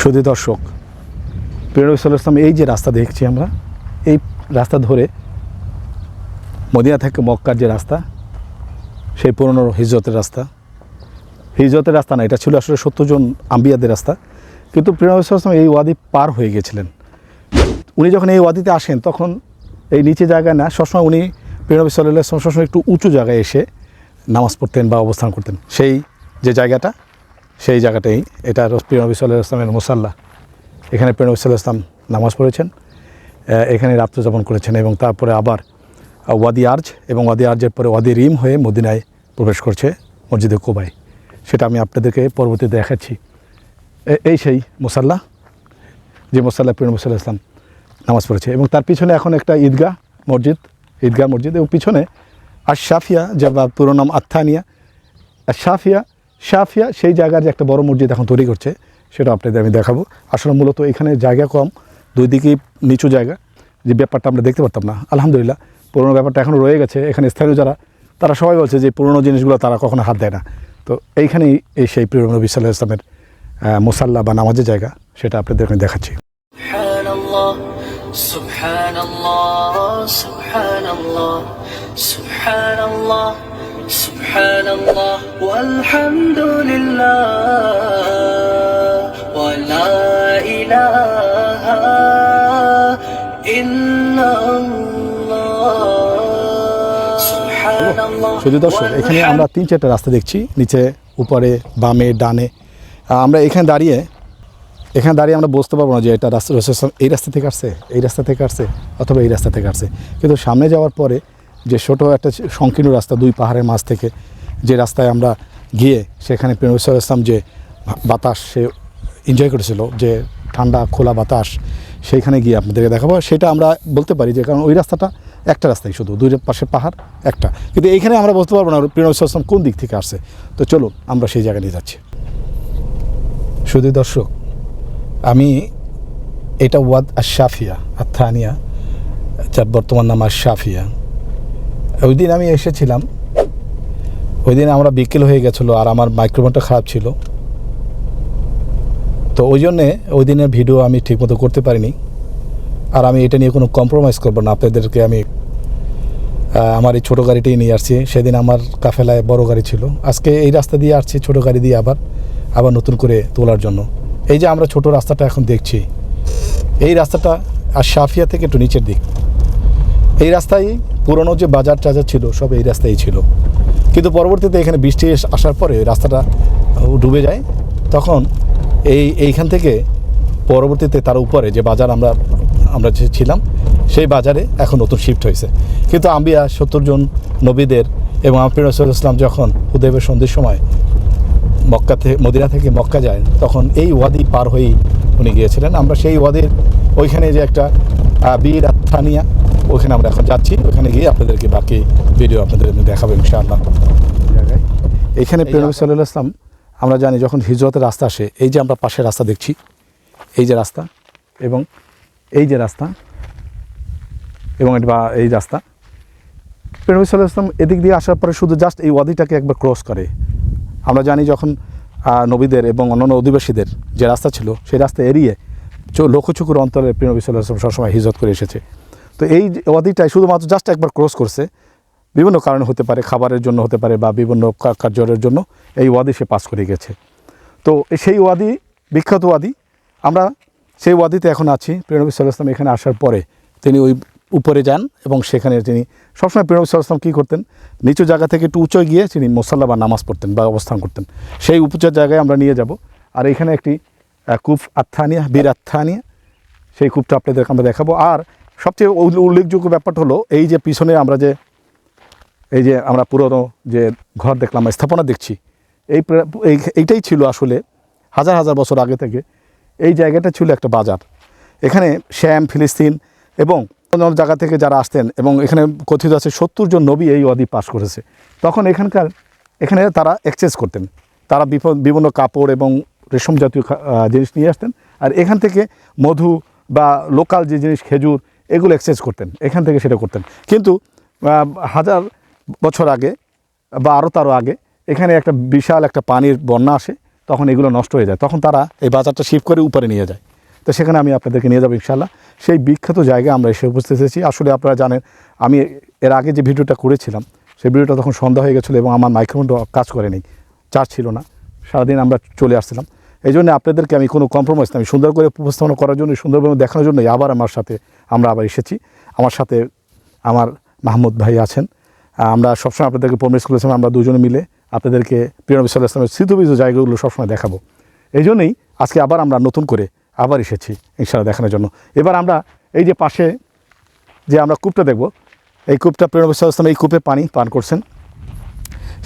সুদী দর্শক প্রিয়নবী এই যে রাস্তা দেখছি আমরা, এই রাস্তা ধরে মদিনা থেকে মক্কার যে রাস্তা, সেই পুরনো হিজরতের রাস্তা। হিজরতের রাস্তা না, এটা ছিল আসলে সত্তরজন আম্বিয়াদের রাস্তা। কিন্তু প্রিয়নবী সাল্লাম এই ওয়াদি পার হয়ে গেছিলেন। উনি যখন এই ওয়াদিতে আসেন, তখন এই নিচে জায়গায় না, সবসময় উনি প্রিয়নবী সাল্লাহ সবসময় একটু উঁচু জায়গায় এসে নামাজ পড়তেন বা অবস্থান করতেন। সেই যে জায়গাটা, সেই জায়গাটাই এটা প্রিয় নবী সাল্লাহ ইসলামের মুসাল্লা। এখানে প্রিয় নবী সাল্লাহ ইসলাম নামাজ পড়েছেন এখানে রাত্র যাপন করেছেন এবং তারপরে আবার ওয়াদি আর্জ এবং ওয়াদি আর্জের পরে ওয়াদি রিম হয়ে মদিনায় প্রবেশ করছে মসজিদে কোবাই সেটা আমি আপনাদেরকে পরবর্তী দেখাচ্ছি। এই সেই মুসাল্লা, যে মুসাল্লা প্রিয় নবী সাল্লাহ ইসলাম নামাজ পড়েছে। এবং তার পিছনে এখন একটা ঈদগাহ মসজিদ ঈদগাহ মসজিদ এবং পিছনে আর যা বা পুরো নাম আত্থানিয়া। আর শাফিয়া সাফিয়া সেই জায়গার যে একটা বড় মসজিদ এখন তৈরি করছে, সেটা আপনাদের আমি দেখাবো। আসলে মূলত এখানে জায়গা কম, দুই দিকেই নিচু জায়গা, যে ব্যাপারটা আমরা দেখতে পারতাম না। আলহামদুলিল্লাহ, পুরোনো ব্যাপারটা এখন রয়ে গেছে। এখানে স্থানীয় যারা, তারা সবাই বলছে যে পুরোনো জিনিসগুলো তারা কখনো হাত দেয় না। তো এইখানেই এই সেই প্রিয় নবী সাল্লাহ ইসলামের মুসাল্লা বা নামাজের জায়গা, সেটা আপনাদের এখানে দেখাচ্ছি। سبحان الله سبحان الله سبحان الله سبحان الله والحمد لله ولا إله إلا الله سبحان الله শুধু দর্শক এখানে আমরা তিন চারটা রাস্তা দেখছি নিচে উপরে বামে ডানে আহ, আমরা এখানে দাঁড়িয়ে এখানে দাঁড়িয়ে আমরা বুঝতে পারবো না যে এটা রাস্তা রসুল এই রাস্তা থেকে আসছে এই রাস্তা থেকে আসছে অথবা এই রাস্তা থেকে আসছে কিন্তু সামনে যাওয়ার পরে যে ছোটো একটা সংকীর্ণ রাস্তা দুই পাহাড়ের মাঝ থেকে, যে রাস্তায় আমরা গিয়ে সেখানে প্রেম ইসলাম যে বাতাস সে এনজয় করেছিল, যে ঠান্ডা, খোলা বাতাস, সেইখানে গিয়ে আপনাদেরকে দেখাবো। সেটা আমরা বলতে পারি যে কারণ ওই রাস্তাটা একটা রাস্তাই শুধু, দুই পাশে পাহাড়, একটা। কিন্তু এইখানে আমরা বলতে পারব না প্রিয় ইসলাম কোন দিক থেকে আসছে। তো চলুন, আমরা সেই জায়গায় নিয়ে যাচ্ছি। শুধু দর্শক, আমি এটা ওয়াদ আশাফিয়া আথানিয়া যার বর্তমান নাম আশাফিয়া ওই দিন আমি এসেছিলাম। ওই দিন আমরা বিকেল হয়ে গেছিল আর আমার মাইক্রোফোনটা খারাপ ছিল। তো ওই জন্যে ওই দিনের ভিডিও আমি ঠিকমতো করতে পারিনি। আর আমি এটা নিয়ে কোনো কম্প্রোমাইজ করব না। আপনাদেরকে আমি আমার এই ছোটো গাড়িটাই নিয়ে আসছি। সেদিন আমার কাফেলায় বড় গাড়ি ছিল। আজকে এই রাস্তা দিয়ে আসছি, ছোটো গাড়ি দিয়ে আবার আবার নতুন করে তোলার জন্য। এই যে আমরা ছোট রাস্তাটা এখন দেখছি। এই রাস্তাটা আর সাফিয়া থেকে একটু নিচের দিক। এই রাস্তায় পুরনো যে বাজার টাজার ছিল, সব এই রাস্তায় ছিল। কিন্তু পরবর্তীতে এখানে বৃষ্টি আসার পরে রাস্তাটা ডুবে যায়। তখন এই এইখান থেকে পরবর্তীতে তার উপরে যে বাজার আমরা আমরা যে ছিলাম, সেই বাজারে এখন নতুন শিফট হয়েছে। কিন্তু আম্বিয়া সত্তর জন নবীদের এবং আম্পির রসুল ইসলাম যখন হুদেবের সন্ধ্যের সময় মক্কা থেকে মদিনা থেকে মক্কা যায়, তখন এই ওয়াদি পার হয়েই উনি গিয়েছিলেন। আমরা সেই ওয়াদির ওইখানে যে একটা বীর আথানিয়া ওইখানে আমরা এখন যাচ্ছি। ওখানে গিয়ে আপনাদেরকে বাকি ভিডিও আপনাদের দেখাবো ইনশাআল্লাহ। জায়গায় এখানে প্রেরণবী সাল্লাহ আসলাম আমরা জানি যখন হিজরতের রাস্তা আসে এই যে আমরা পাশে রাস্তা দেখছি এই যে রাস্তা এবং এই যে রাস্তা এবং এটা বা এই রাস্তা প্রেরণবী সাল্লাহ আসলাম এদিক দিয়ে আসার পরে শুধু জাস্ট এই ওয়াদিটাকে একবার ক্রস করে। আমরা জানি যখন নবীদের এবং অন্যান্য অধিবাসীদের যে রাস্তা ছিল সেই রাস্তা এড়িয়ে চো- লক্ষ্যচুকুর অন্তরে প্রিয় নবী সাল্লাহ আসলাম সবসময় হিজরত করে এসেছে। তো এই ওয়াদিটাই শুধুমাত্র জাস্ট একবার ক্রস করছে। বিভিন্ন কারণে হতে পারে, খাবারের জন্য হতে পারে বা বিভিন্ন কার্যের জন্য এই ওয়াদি সে পাস করে গেছে। তো সেই ওয়াদি, বিখ্যাত ওয়াদি, আমরা সেই ওয়াদিতে এখন আছি। প্রিয়নবী সাল্লাম এখানে আসার পরে তিনি ওই উপরে যান এবং সেখানে তিনি সবসময় প্রিয়নবী সাল্লাম কী করতেন? নিচু জায়গা থেকে একটু উঁচুয় গিয়ে তিনি মোসাল্লা বা নামাজ পড়তেন বা অবস্থান করতেন। সেই উঁচু জায়গায় আমরা নিয়ে যাব। আর এখানে একটি কূপ আত্থানিয়া, বীর আত্থানিয়া, সেই কূপটা আপনাদেরকে আমরা দেখাবো। আর সবচেয়ে উল্লে- উল্লেখযোগ্য ব্যাপারটা হলো এই যে পিছনে আমরা যে, এই যে আমরা পুরনো যে ঘর দেখলাম স্থাপনা দেখছি, এই এই- এইটাই ছিল আসলে হাজার হাজার বছর আগে থেকে এই জায়গাটা ছিল একটা বাজার। এখানে শ্যাম, ফিলিস্তিন এবং অন্য জায়গা থেকে যারা আসতেন এবং এখানে কথিত আছে সত্তর জন নবী এই ওয়াদি পাশ করেছে। তখন এখানকার, এখানে তারা এক্সচেঞ্জ করতেন। তারা বিভিন্ন কাপড় এবং রেশম জাতীয় জিনিস নিয়ে আসতেন। আর এখান থেকে মধু বা লোকাল যে জিনিস খেজুর এগুলো এক্সচেঞ্জ করতেন, এখান থেকে সেটা করতেন। কিন্তু হাজার বছর আগে বা আরও তারও আগে এখানে একটা বিশাল একটা পানির বন্যা আসে, তখন এগুলো নষ্ট হয়ে যায়। তখন তারা এই বাজারটা শিফট করে উপরে নিয়ে যায়। তো সেখানে আমি আপনাদেরকে নিয়ে যাব ইনশাল্লাহ সেই বিখ্যাত জায়গায় আমরা এসে উপস্থিত হয়েছি। আসলে আপনারা জানেন, আমি এর আগে যে ভিডিওটা করেছিলাম, সেই ভিডিওটা তখন সন্ধ্যা হয়ে গেছিল এবং আমার মাইক্রোফোনটা কাজ করেনি চার্জ ছিল না। সারাদিন আমরা চলে আসছিলাম। এই জন্য আপনাদেরকে আমি কোনো কম্প্রোমাইজ আমি সুন্দর করে উপস্থাপনা করার জন্য সুন্দরভাবে দেখানোর জন্যই আবার আমার সাথে আমরা আবার এসেছি। আমার সাথে আমার মাহমুদ ভাই আছেন। আমরা সবসময় আপনাদেরকে প্রমিস করেছিলাম, আমরা দুজনে মিলে আপনাদেরকে প্রিয় নবী সাল্লাহ ইসলামের স্মৃতিবিজ জায়গাগুলো সবসময় দেখাবো। এই জন্যই আজকে আবার আমরা নতুন করে আবার এসেছি ইনশাআল্লাহ দেখানোর জন্য। এবার আমরা এই যে পাশে যে আমরা কূপটা দেখব, এই কূপটা প্রিয় নবী সাল্লাহ ইসলাম এই কূপে পানি পান করছেন।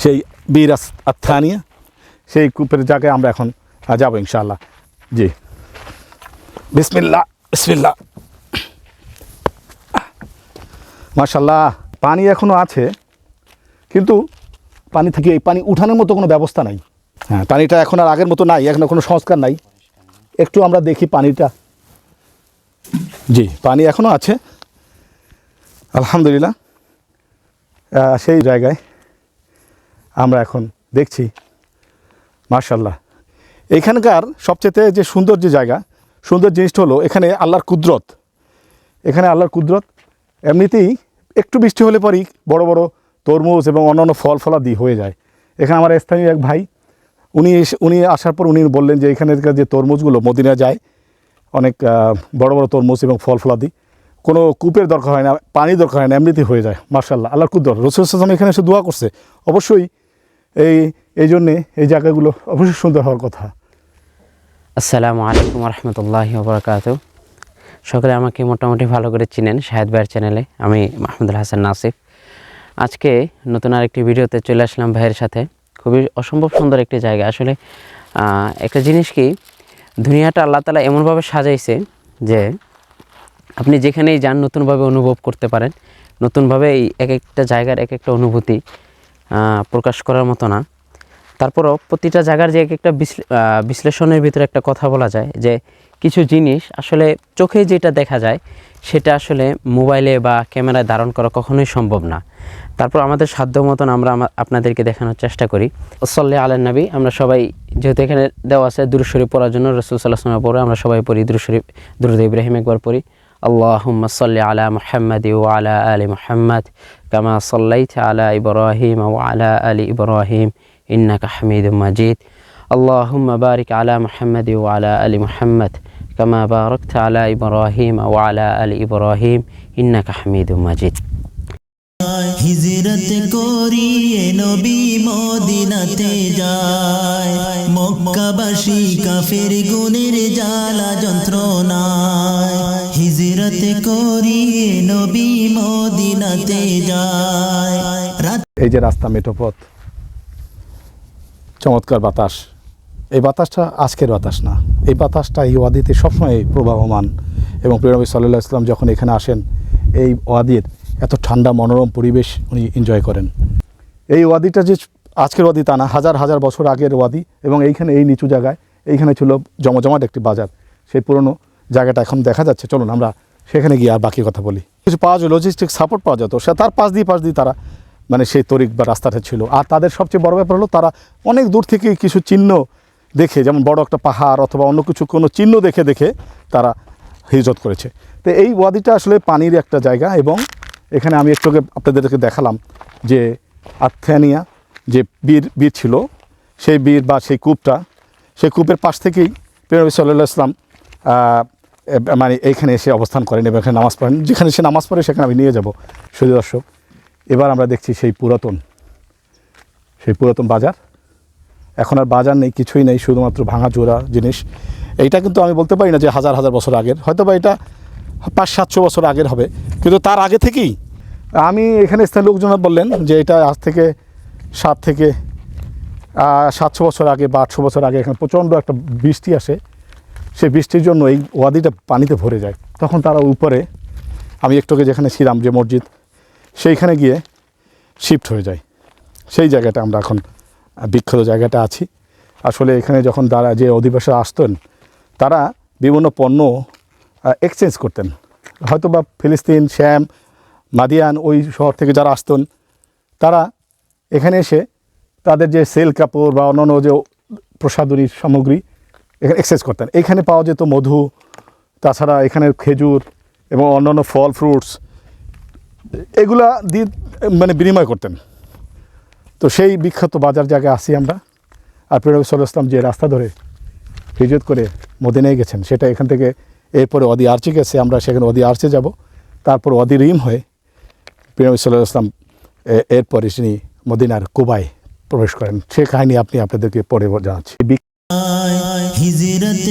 সেই বীর আত্থানিয়া, সেই কূপের জায়গায় আমরা এখন যাব ইনশাআল্লাহ। জি। বিসমিল্লা বিসমিল্লা মাশাল্লাহ পানি এখনও আছে, কিন্তু পানি থেকে এই পানি উঠানোর মতো কোনো ব্যবস্থা নাই। হ্যাঁ পানিটা এখন আর আগের মতো নাই, এখন কোনো সংস্কার নাই। একটু আমরা দেখি পানিটা। জি, পানি এখনও আছে। আলহামদুলিল্লাহ সেই জায়গায় আমরা এখন দেখছি। মার্শাল্লাহ এইখানকার সবচেয়ে যে সুন্দর যে জায়গা, সুন্দর জিনিসটা হলো এখানে আল্লাহর কুদরত। এখানে আল্লাহর কুদরত, এমনিতেই একটু বৃষ্টি হলে পরেই বড় বড় তরমুজ এবং অন্যান্য ফল ফলাদি হয়ে যায়। এখানে আমার স্থানীয় এক ভাই, উনি উনি আসার পর উনি বললেন যে এখানকার যে তরমুজগুলো মদিনা যায়, অনেক বড় বড় তরমুজ এবং ফল ফলাদি, কোনো কূপের দরকার হয় না পানি দরকার হয় না, এমনিতেই হয়ে যায় মার্শাল্লাহ আল্লাহর কুদরত। রসুল ইসলাম এখানে এসে দোয়া করছে। অবশ্যই এই এই জন্যে এই জায়গাগুলো অবশ্যই সুন্দর হওয়ার কথা। আসসালামু আলাইকুম রহমতুল্লাহি ওবরাকাত সকলে আমাকে মোটামুটি ভালো করে চিনেন, শাহেদ ভাইয়ের চ্যানেলে আমি মাহমুদুল হাসান নাসিফ। আজকে নতুন আরেকটি ভিডিওতে চলে আসলাম ভাইয়ের সাথে। খুবই অসম্ভব সুন্দর একটি জায়গা। আসলে একটা জিনিস কি, দুনিয়াটা আল্লাহ তালা এমনভাবে সাজাইছে যে আপনি যেখানেই যান নতুনভাবে অনুভব করতে পারেন। নতুনভাবে এই এক একটা জায়গার এক একটা অনুভূতি প্রকাশ করার মতো না। তারপরও প্রতিটা জায়গার যে এক একটা বিশ্লে- বিশ্লেষণের ভিতরে একটা কথা বলা যায় যে কিছু জিনিস আসলে চোখে যেটা দেখা যায় সেটা আসলে মোবাইলে বা ক্যামেরায় ধারণ করা কখনোই সম্ভব না তারপর আমাদের সাধ্য মতন আমরা আমা- আপনাদেরকে দেখানোর চেষ্টা করি ওসল্লে আলেন নবী আমরা সবাই যেহেতু এখানে দেওয়া আছে দুরুশরী পড়ার জন্য রসুল সাল্লাহ সাল্লাম পড়ে আমরা সবাই পড়ি দুরুশরী দুরুদ ইব্রাহিম একবার পড়ি اللهم صل على محمد وعلى آل محمد كما صليت على إبراهيم وعلى آل إبراهيم إنك حميد مجيد اللهم بارك على محمد وعلى آل محمد কামা বারকত আলা ইব্রাহিম ইন্নাকা হামিদু হিজরত করিয়ে নবী মদিনাতে যায়। মক্কাবাসী কাফের গুণের জ্বালা যন্ত্রণায়। হিজরত করিয়ে নবী মদিনাতে যায়। এই যে রাস্তা মেঠোপথ চমৎকার বাতাস। এই বাতাসটা আজকের বাতাস না। এই বাতাসটা এই ওয়াদিতে সবসময় প্রবাহমান এবং প্রিয়নবী সাল্লাহ ইসলাম যখন এখানে আসেন, এই ওয়াদির এত ঠান্ডা মনোরম পরিবেশ উনি এনজয় করেন। এই ওয়াদিটা যে আজকের ওয়াদি তা না, হাজার হাজার বছর আগের ওয়াদি এবং এইখানে এই নিচু জায়গায়, এইখানে ছিল জমজমাট একটি বাজার। সেই পুরনো জায়গাটা এখন দেখা যাচ্ছে। চলুন আমরা সেখানে গিয়ে আর বাকি কথা বলি। কিছু পাওয়া যায় লজিস্টিক সাপোর্ট পাওয়া যেত সে তার পাশ দিয়ে পাশ দিয়ে তারা মানে সেই তরিক বা রাস্তাটা ছিল। আর তাদের সবচেয়ে বড় ব্যাপার হলো তারা অনেক দূর থেকে কিছু চিহ্ন দেখে, যেমন বড় একটা পাহাড় অথবা অন্য কিছু, কোনো চিহ্ন দেখে দেখে তারা হিজরত করেছে। তো এই ওয়াদিটা আসলে পানির একটা জায়গা এবং এখানে আমি একটু আপনাদেরকে দেখালাম যে আথেনিয়া যে বীর বীর ছিল, সেই বীর বা সেই কূপটা, সেই কূপের পাশ থেকেই প্রিয়নবী সাল্লাহ ইসলাম মানে এইখানে এসে অবস্থান করেন এবং এখানে নামাজ পড়েন। যেখানে সে নামাজ পড়ে, সেখানে আমি নিয়ে যাব। সুদী এবার আমরা দেখছি সেই পুরাতন সেই পুরাতন বাজার। এখন আর বাজার নেই, কিছুই নেই, শুধুমাত্র ভাঙা চোরা জিনিস। এইটা কিন্তু আমি বলতে পারি না যে হাজার হাজার বছর আগের, হয়তো বা এটা পাঁচ, সাতশো বছর আগের হবে। কিন্তু তার আগে থেকেই আমি এখানে স্থানীয় লোকজন বললেন যে এটা আজ থেকে সাত থেকে সাতশো বছর আগে বা আটশো বছর আগে এখানে প্রচণ্ড একটা বৃষ্টি আসে। সেই বৃষ্টির জন্য এই ওয়াদিটা পানিতে ভরে যায়। তখন তারা উপরে, আমি একটুকে যেখানে ছিলাম যে মসজিদ, সেইখানে গিয়ে শিফট হয়ে যায়। সেই জায়গাটা আমরা এখন বিখ্যাত জায়গাটা আছি। আসলে এখানে যখন তারা যে অধিবাসীরা আসতেন, তারা বিভিন্ন পণ্য এক্সচেঞ্জ করতেন। হয়তো বা ফিলিস্তিন, শ্যাম, মাদিয়ান ওই শহর থেকে যারা আসতেন, তারা এখানে এসে তাদের যে সেল কাপড় বা অন্যান্য যে প্রসাদনীর সামগ্রী এখানে এক্সচেঞ্জ করতেন। এখানে পাওয়া যেত মধু, তাছাড়া এখানে খেজুর এবং অন্যান্য ফল ফ্রুটস এগুলা দিয়ে মানে বিনিময় করতেন। তো সেই বিখ্যাত বাজার জায়গায় আসি আমরা। আর সাল্লাহ ইসলাম যে রাস্তা ধরে হিজরত করে মদিনায় গেছেন, সেটা এখান থেকে এরপরে অদি আর্চে গেছে, আমরা সেখানে অদি আর্চে যাব। তারপর অদি রিম হয়ে প্রিয় সাল্লাহ ইসলাম এরপরে তিনি মদিনার কুবায় প্রবেশ করেন, সে কাহিনী আপনি আপনাদেরকে পরে জানাচ্ছি। হিজরত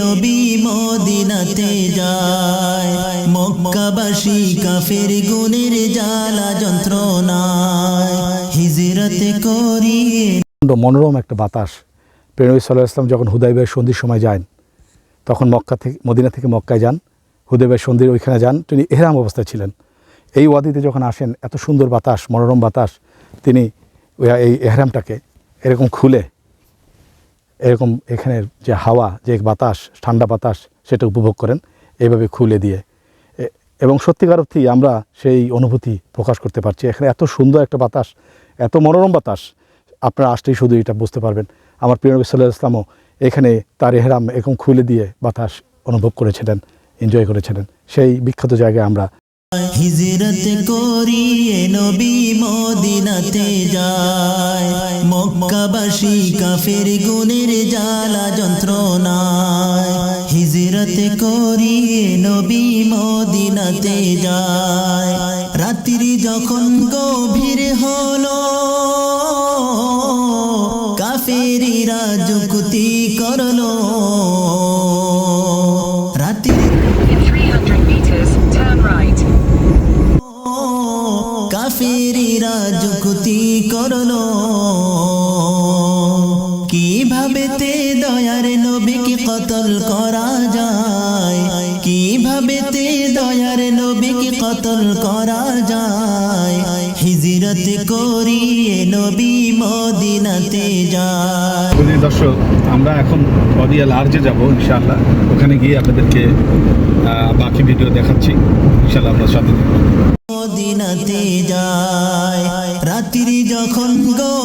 নবী মদিনাতে যায়। মক্কাবাসী কাফের গুণের জ্বালা যন্ত্রণায়। মনোরম একটা বাতাস। প্রেরণী সাল্লাহ ইসলাম যখন হুদাইবের সন্ধির সময় যান, তখন মক্কা থেকে, মদিনা থেকে মক্কায় যান হুদাইবের সন্ধির ওইখানে যান, তিনি এহরাম অবস্থায় ছিলেন। এই ওয়াদিতে যখন আসেন, এত সুন্দর বাতাস, মনোরম বাতাস, তিনি এই এহরামটাকে এরকম খুলে, এরকম এখানের যে হাওয়া, যে বাতাস, ঠান্ডা বাতাস, সেটা উপভোগ করেন এইভাবে খুলে দিয়ে। এবং সত্যিকার অর্থেই আমরা সেই অনুভূতি প্রকাশ করতে পারছি। এখানে এত সুন্দর একটা বাতাস এত মনোরম বাতাস, আপনারা আসলেই শুধু এটা বুঝতে পারবেন। আমার প্রিয় নবী সাল্লাহ ইসলামও এখানে তার এহরাম এরকম খুলে দিয়ে বাতাস অনুভব করেছিলেন এনজয় করেছিলেন। সেই বিখ্যাত জায়গায় আমরা হিজরত করিয়ে নবী মদিনাতে যায়। মক্কাবাসী কাফের গুণের জ্বালা যন্ত্রণায়। হিজরত করিয়ে নবী মদিনাতে যায়। রাত্রি যখন গভীর হলো কাফেরিরা যুক্তি করল। রাত্রি In 300 meters, turn কাফেরিরা যুক্তি করল। কীভাবে তে দয়ার নবীকে কতল করা করা যায়। হিজরত করিয়ে নবী মদিনাতে যায়। দর্শক আমরা এখন অডিয়া লার্জে যাব ইনশাআল্লাহ। ওখানে গিয়ে আপনাদেরকে বাকি ভিডিও দেখাচ্ছি। ইনশাআল্লাহ আপনার সাথে মদিনাতে যায়। রাত্রি যখন গভীর